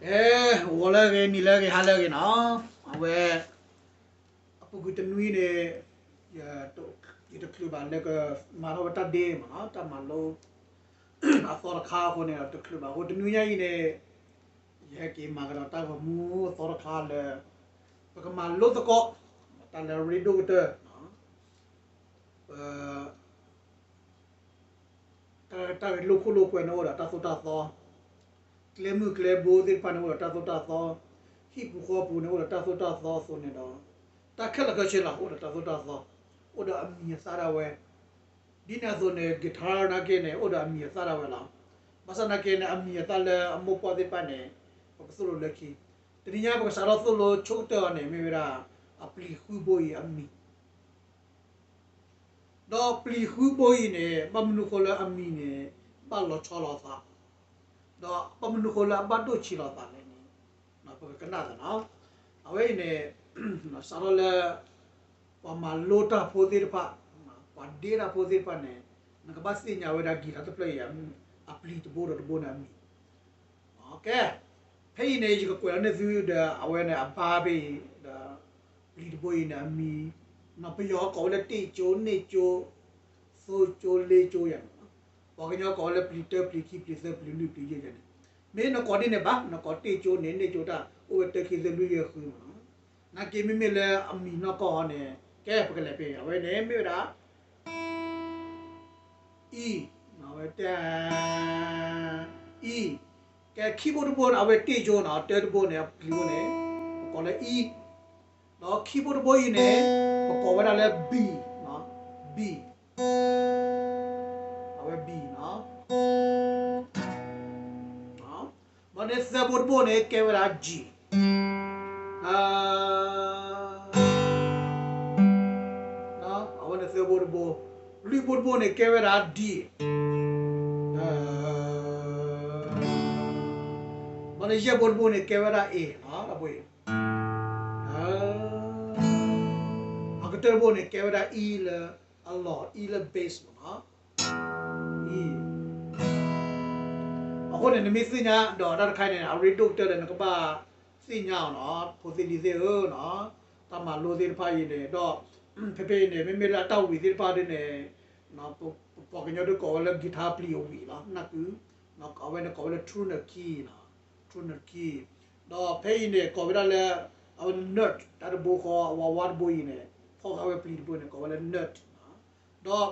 Eh, wala ke ni lagi hala ke na. Awe apa kita nui ne ya to kita klub ane ke mana wata de mana ta malo athor kha ko ne to klub ko de nui ai ne ya ke magara ta ko mu athor kha le pa ka malo to ko ta le rido te eh ta ta lo ko lo ko no da ta so ta so ကလေ မှုကလေဘိုးဒီပန်ဝတာသတာသောဟိပူခေါ်ပူနေဝတာသတာသောဆိုနေတော့တခက်လကချေလာဝတာသတာသောဝဒအမီစာရဝဲဒီနာဆိုနေဂီတာနာကေနေဝဒအမီစာရဝဲလာမဆနာကေနေအမီတလအမောပေါ်ဒီပန်နေပစလိုလက်ကီတတိယဘကစားရဆိုလိုချုပ်တော်နေမိရာအပလီခူဘိုယအမီတော့ပလီခူဘိုယနေမမနုခလအမီနေပါလောချောလောသာ တော့ပမနုခလာဘတ်တို့ချီတော့တာလည်းနေနော်ပကနာတော့အဝိနေနော်ဆာရလေပမလိုတာဖိုဒီဖာပဒေရာဖိုဒီဖာနေနကဘတ်စီညာဝဒါဂီတာတပလေယအပလီတဘောတော့ဘောနာမီโอเคဖေးနေကြီးကိုကွယ်နေသူဒါအဝဲနေအပါဘေးဒါပလီတဘောနာမီနပယောကောလက်တီချိုးနေချိုးဆိုချိုးလေးချိုးရံ pokoknya ko le plite pliki plise plilu plije jane me no ko ne ba no ko te cho ne ne cho ta o te ki le lu ye khu ma na ke me me le ami no ko ne ke pa ke le pe ya we ne me da e na we ta e ke keyboard board awe te cho na te bo ne plu ne ko le e no keyboard board ne ko wa da le b no b awe b မနေ့စဘော ဘောနဲ့ကဲဝရာဂျီအာနော်အဝနဲ့စဘောဘောလူဘောဘောနဲ့ကဲဝရာဒီအာမနေ့ရဘောဘောနဲ့ကဲ အခုနေမစညာတော့တာခိုင်နေအရီဒုတ်တဲ့နကပါစညာနော်ဖိုစီလီစေနော်တမလိုသေးဖိုင်နေတော့ဖေဖေနေမေမေလာတောက်ဝီသေးပါတယ်နေနော်ပေါ်ကညတော့ကောလည်းဂီတာပလီယိုဝီလားနကူနော်ကောဝဲနေကောလည်းထရူနကီနော်ထရူနကီတော့ဖေးနေကောဝဲလည်းအဝနတ်တာဘူခေါ်ဝဝတ်ဘူနေဖောက်အဝဲပလီဘူနေကောလည်းနတ်တော့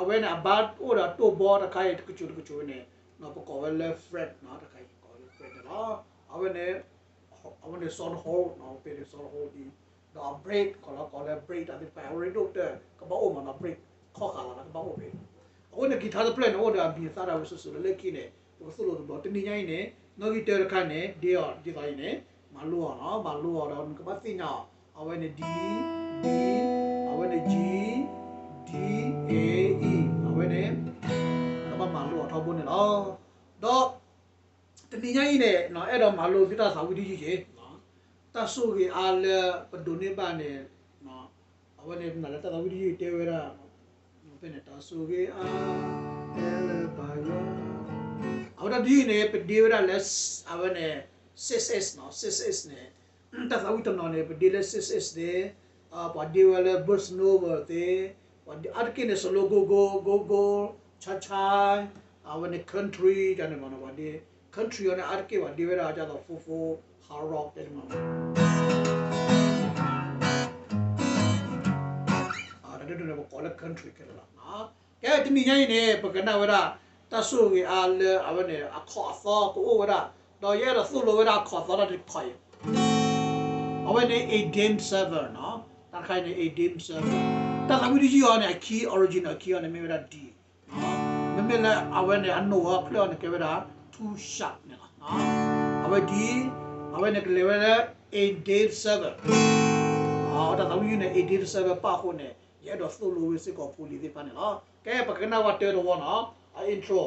အဝဲနေအဘတ်အိုရာတိုဘောတခိုင်ကချူကချူနေ နော်ပကောဝဲ left fret နော်တခိုင်ကော left fret နော်အဝဲနေအဝဲနေ son hold နော်ပေ son hold ဒီတော့ break ကောလာကောလာ break တာဒီ power တို့တဲ့ကဘောအမနာ break ခေါ်ခါလာကဘောပဲအခုနေ guitar play နော်ဒါဘီစားတာဝဆဆလက်ကိနေပကဆလို့တော့တနည်းညိုင်းနေနော် guitar ခါနေဒီရောဒီတိုင်းနေမလို့နော်မလို့တော့ကပတ်သိညာအဝဲနေ D D အဝဲနေ G D A E အဝဲနေ ကမမလို့ထောက်ဖို့နေနော်တော့တနည်းညိုင်းနေနော်အဲ့တော့မလို့ပြတာစာဝီဒီကြီးကြီးနော်တဆုကြီးအားလပဒုန်နေပါနေနော်အဝဲနေနလာတဝီဒီကြီးတဲဝဲရာပနေတဆုကြီးအားအဲလပါယောအဝဒဒီနေပဒီဝရာလက်အဝဲနေ 6s နော် 6s နေတသဝီတနော်နေပဒီလက် 6s နေအာပဒီဝဲလက်ဘတ်စနိုဗာတေပဒီအတ်ကိနေ စလိုဂိုဂိုဂိုဂိုချာချာအဝဲနေ country တန်နေမနော်ဗာဒီ country နဲ့အတ်ကိဗာဒီဝဲရာကြတော့ဖိုဖို hard rock တဲ့မှာအာဒါတို့တော့ကောလ country ကလာနော်ကဲတမီညိုင်းနေပကနာဝရတဆုကြီးအားလအဝနေအခေါ်သောကိုဝရတော့ရဲတော့သုလိုဝရခေါ်သောတဲ့ခိုင်အဝနေ a game server နော်တခိုင်နေ a game server တကဝီဒီဂျီရောနေ key original key နဲ့မြေဝရ d နော်မမေလာအဝနေအနိုဝဖလောနေကဝရ too sharp နော်အဝဒီအဝနေကလေဝရ a game server အော်ဒါဝီနေ a game server ပါခုနေရဲတော့သုလိုဝစစ်ကောပူလီဒီပါနေနော်ကဲပကနာဝတ်တဲတော့နော် intro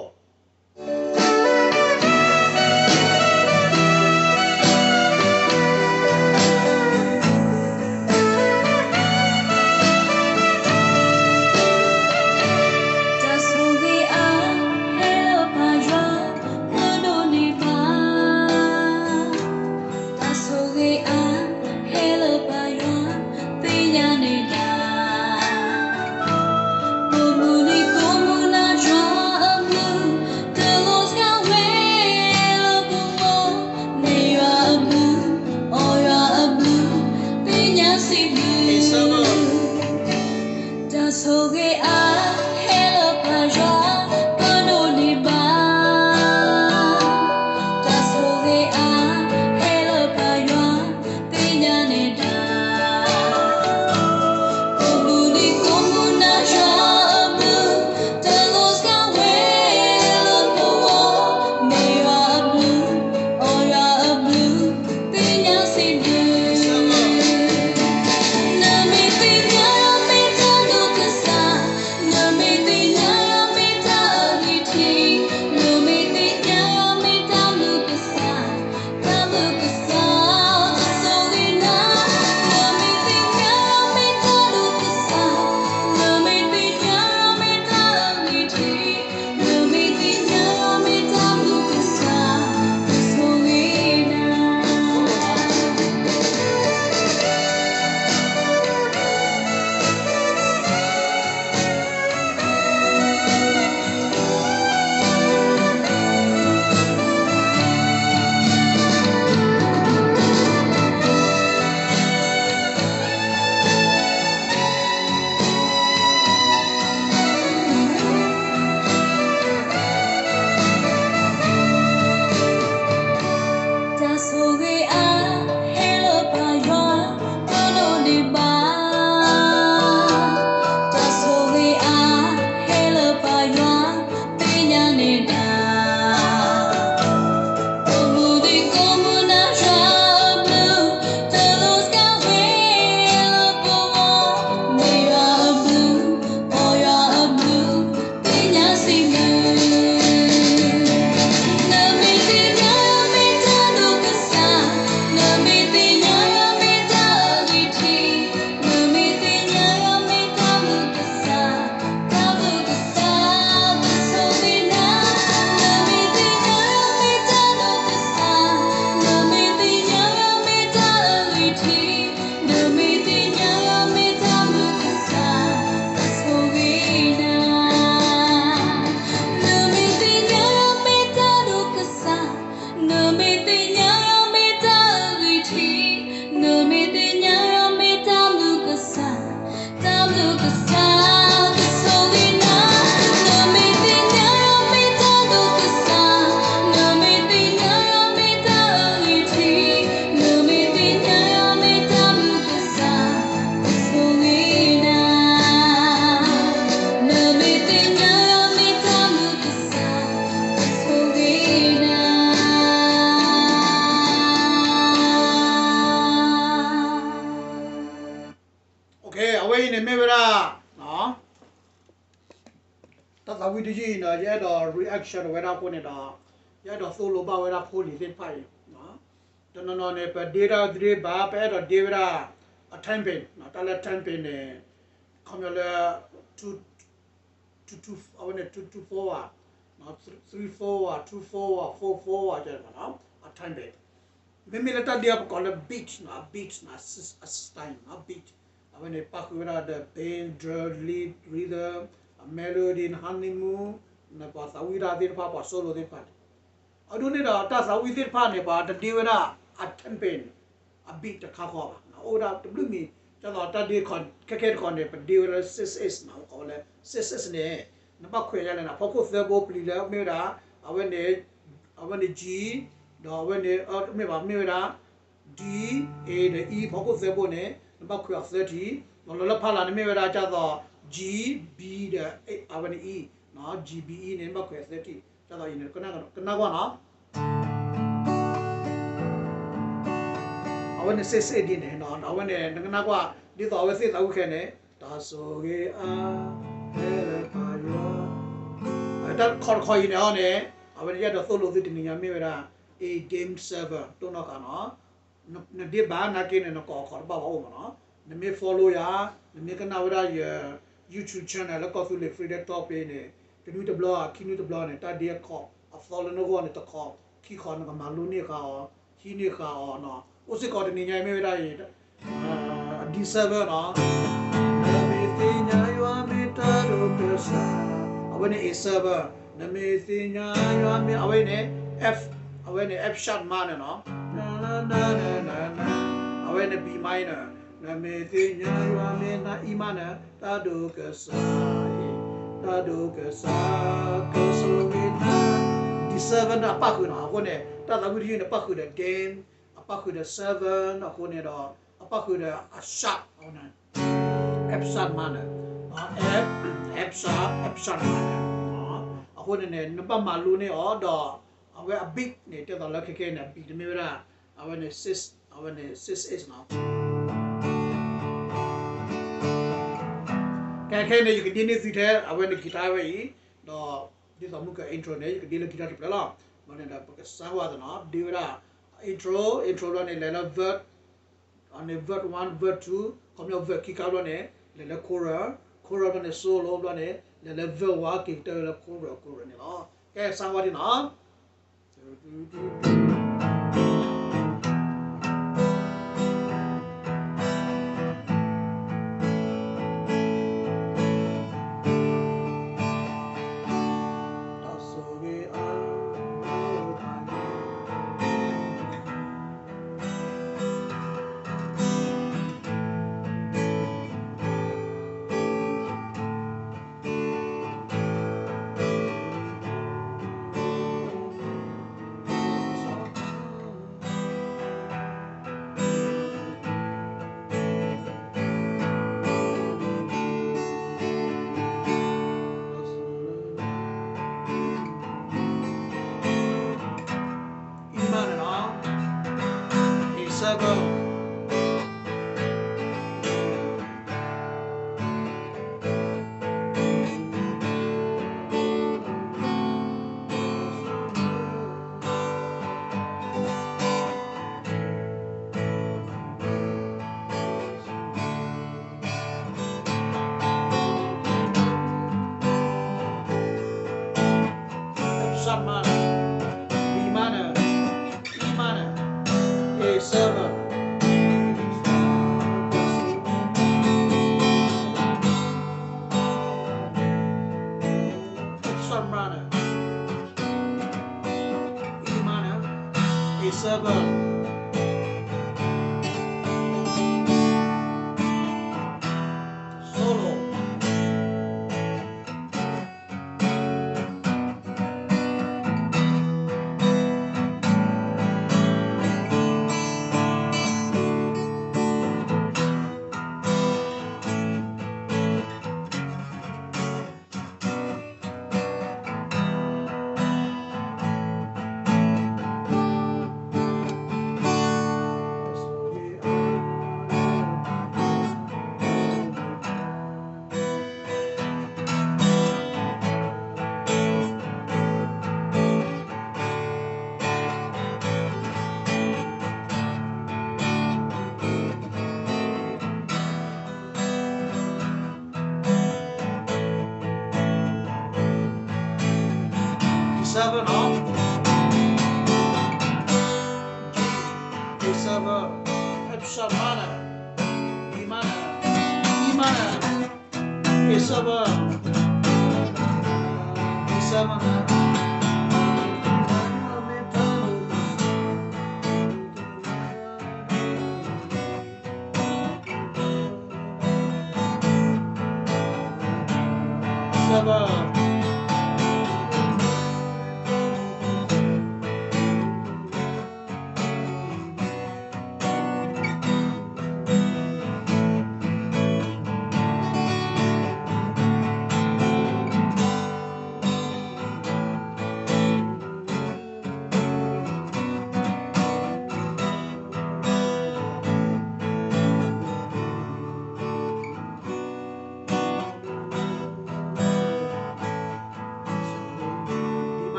ရင်တော့ရဲ့တော့ reaction ဝဲတာပို့နေတော့ရဲ့တော့ solo ပါဝဲတာပို့နေသိဖိုင်နော်တနနော်နေပ data တွေဘာပဲတော့ data အထမ်းပင်နော်တလက်ထမ်းပင်နေကွန်မြူလာ2 2 2 awon 2 2 forward နော်3 forward 2 forward 4 forward တဲ့ပါနော်အထမ်းပင်မေမေလက်တဒီအပကောလဘစ်နော်ဘစ်နော်အစတိုင်းနော်ဘစ် awon ပါခွေရတဲ့ pain drill lead rhythm melody in honeymoon နပါသဝိရာတိဖာပါ solo တိဖာအဒုနေတာတသဝိတိဖာနေပါတတိဝရအထန်ပင်အဘိတခါခေါ်ပါအိုဒါတဘလူမီကျတော့တဒီခွန်ကကဲခွန်နေပဒီဝရ6 is နော်ခေါ်လဲ6 is နေနပခွေရလဲနာ focus သဘောပလီလဲမေရာအဝနေအဝနေ G တော့အဝနေအမေပါမေရာ D A နဲ့ E focus သဘောနေနပခွေ30နော်လလဖလာနေမေရာကျတော့ G B တဲ့အဝနေ E နော် GBE နဲ့မခွဲ30ကျတော့ရင်ကနကကနကွာနော်အဝနေစစ်စစ်ဒီနေနော်အဝနေငကနကွာဒီတော့အဝစစ်တော့ခဲနေဒါဆိုကေအာဟဲရပါယောအဲ့ဒါခေါ်ခေါ်ရင်နော်နေအဝနေရတော့သို့လို့ဒီနေညာမြေရာ a game server တော့နော်ကနော်နဒီဘာနာကိနေနော်ခေါ်ခေါ်ပါဘာဦးမနော်နမေ follow ရနမေကနာဝရရ YouTube channel လောက် coffee le free laptop ပေးနေတနူတဘလော့ခင်းနူတဘလော့နဲ့တတ်တဲ့ခေါအဖော်လနောကနေတခေါခီခေါနကမလုံးနေခေါခီနေခေါနော်ဥစကောတနေညိုင်မဲရတဲ့အာဒီဆာဘာနော်နမေတိညာယောမေတရုပ္ပစာအဝနေအဆာဘာနမေတိညာယောမေအဝနေ F အဝနေ F sharp မှာနော်နာနာနာနာအဝနေ B minor နမေတိညာယောမေနာအီမနာတာဒုကဆာတာဒုကစာကဆိုဝိနာဒီ7အပခုနာခုနဲ့တာတာဝိရိယနဲ့ပခုတဲ့ game အပခုတဲ့7အခုနဲ့တော့အပခုတဲ့အရှတ်ဟောနာ episode မှာနော် app episode episode မှာနော်အခုနဲ့နပမလူနဲ့ဩတော့အဝဲအဘိနေတဲ့တော့လက်ခခဲနဲ့ပြီးတမေရာအဝဲနဲ့ sis အဝဲနဲ့ sis is now ကဲခဲနေယူကဒီနေစီတဲ့အဝဲနေဂီတာပဲတော့ဒီတော့မှုက intro နဲ့ယူကဒီလေဂီတာတပလားမနေ့တော့ပကစားဝါဒနော်ဒီဝရာ intro intro တော့နေလဲနော် verb အနေ verb 1 verb 2 comme verb qui calme နဲ့လဲလဲ choral choral နဲ့ solo တော့နဲ့လဲလဲ verb ဝါကိတလဲ choral choral နဲ့နော်ကဲစား A samba não. Diz, samba, é do samara, imana, imana, e samba, e samba.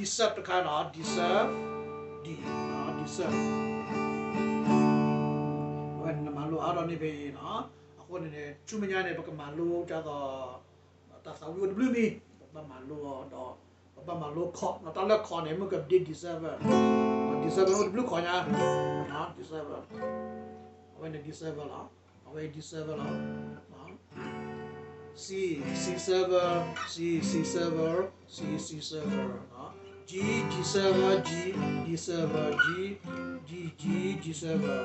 Deserve တခါနော် deserve ဒီနော် deserve ဝယ်နမလိုအားတော့နေပဲနော်အခုနေချူမညာနေပကမလိုကြတော့တသဝီဘလူးမီပပမလိုတော့ပပမလိုခေါနော်တလက်ခေါနေမက did deserve deserve ဘလူးခေါညာနော် deserve ဝယ် deserve လားဝယ် deserve လားနော် C C server C C server C C server နော် G G server G G server G G G G server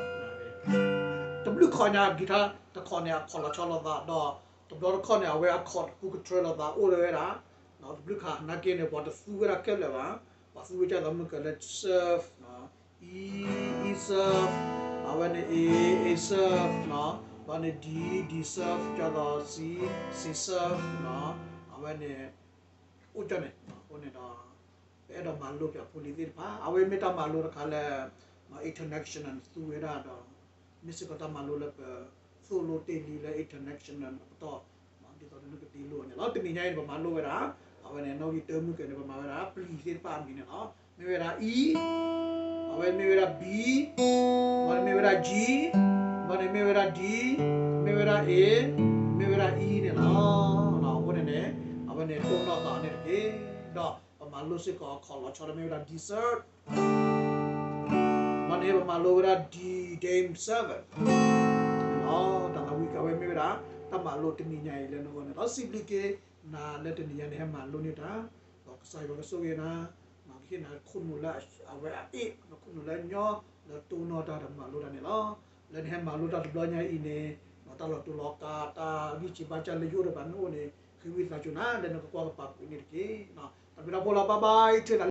W ခေါ်ညာဂီတာတခေါ်ညာခေါ်လာချောလာတော့တော့တော့ခေါ်ညာဝဲအခေါ်ကူကထရလာတာအိုရဲတာနော် W ခါနာကင်းနေပေါ်တဆူရကဲလဲပါပါဆူကြတော့မကလက် serve နော် E E serve အဝနေ A A serve နော်ဘာနေ D D serve ကြတော့ C C serve နော်အဝနေဥတနေဟိုနေတော့ အဲ့တော့မလို့ပြပူလီတိပါအဝေမေတာမလို့ခါလဲမ international သူရတော့ misi kata malu le pe solo teli le international to ma di to nu ke ti lo ne lo ti mi nyai ba malu we ra awe ne no ki term ke ne ba ma we ra please se pa mi ne lo me we ra e awe me we ra b ma me we ra g ma ne me we ra d me we ra a me we ra e ne lo no wo ne ne awe ne to no ta ne ke do ba malu se ko ko lo cho me we ra dessert မနေ့ကမလိုရာဒီဒိမ်ဆာဗာအော်ဒါကဝီကဝဲမေရာတမလိုတမိညာလေနော်နော်စီပလီကေနာလက်တနီယန်ဟဲမလိုနေတာတော့ဆိုင်ဘာဆိုရနာမခိနာခုနလာအဝဲအေနခုနလာညောလတူနော်တာမလိုတာနေလားလက်ဟဲမလိုတာဘလညာအင်းနေမတလတူလောကာတာဂီချီဘာချလေယူရဘာနိုနေခိဝိသချူနာလေနကွာပပ Tapi na pula, bye-bye.